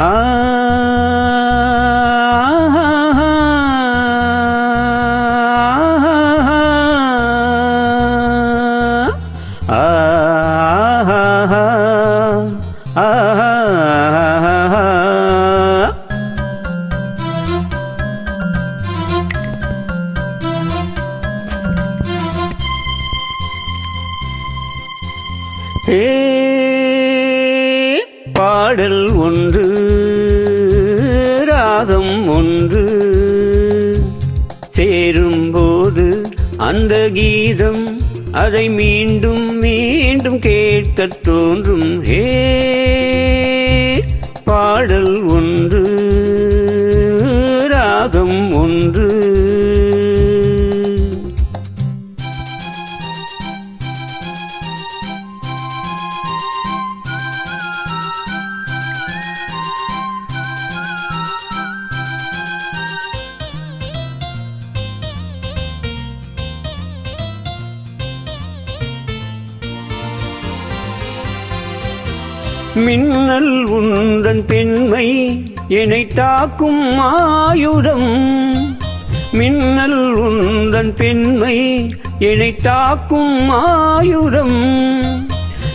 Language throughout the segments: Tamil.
ஆ ஒன்று சேரும்போது அந்த கீதம் அதை மீண்டும் மீண்டும் கேட்கத் தோன்றும். ஹே பாடல் ஒன்று. மின்னல் உந்தன் பெண்மை என்னை தாக்கும் ஆயுதம். மின்னல் உந்தன் பெண்மை என்னை தாக்கும் ஆயுதம்.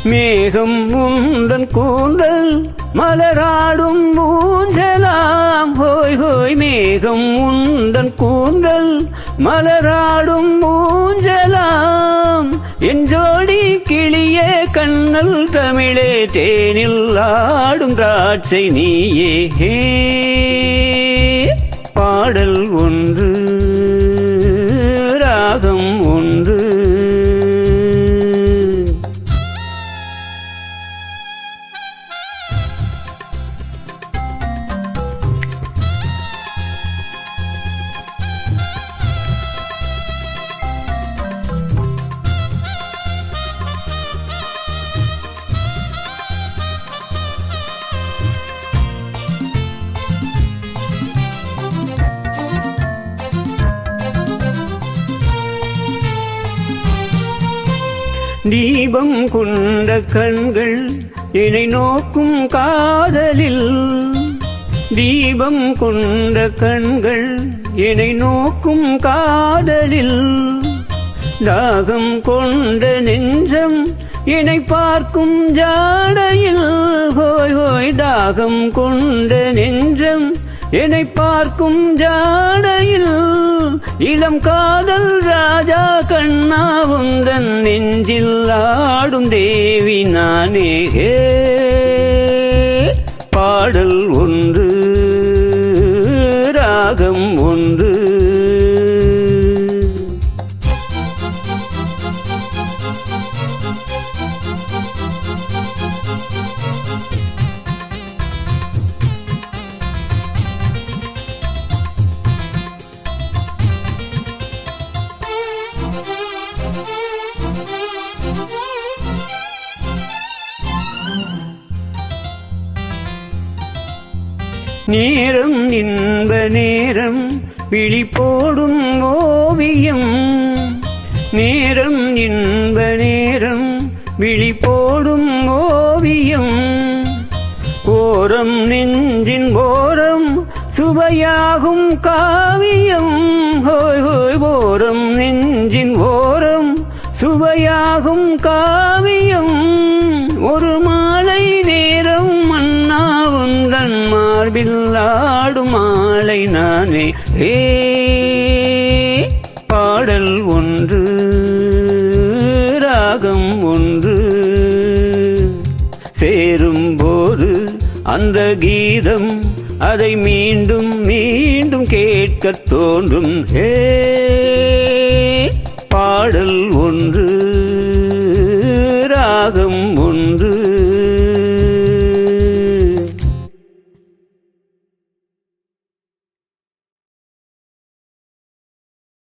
மேகம் உந்தன் கூந்தல் மலராடும் ஊஞ்சலாம். ஹோய் ஹோய் மேகம் உந்தன் கூந்தல் மலராடும் ஊஞ்சலாம் கண்ணல் தமிழே தேனில் ஆடும் திராட்சை நீயே. பாடல் ஒன்று ராகம் ஒன்று தீபம் கொண்ட கண்கள் என்னை நோக்கும் காதலில். தீபம் கொண்ட கண்கள் என்னை நோக்கும் காதலில். தாகம் கொண்ட நெஞ்சம் என்னை பார்க்கும் ஜாடையில். ஹோய் ஹோய் தாகம் கொண்ட நெஞ்சம் என்னை பார்க்கும் ஜாடையில் இளம் காதல் ராஜா கண்ணா உந்தன் நெஞ்சில் ஆடும் தேவி நானே ஹே. பாடல் நேரம் இன்ப நேரம் விழி போடும் ஓவியம். நேரம் இன்ப நேரம் விழி போடும் ஓவியம். கோரம் நெஞ்சின் ஓரம் சுவையாகும் காவியம். ஹோய் ஹோய் ஓரம் நெஞ்சின் ஓரம் சுவையாகும் கா மார்பில் ஆடும் மாலை நானே. ஏ பாடல் ஒன்று ராகம் ஒன்று. சேரும் போது அந்த கீதம் அதை மீண்டும் மீண்டும் கேட்கத் தோன்றும். ஹே பாடல் ஒன்று ராகம் ஒன்று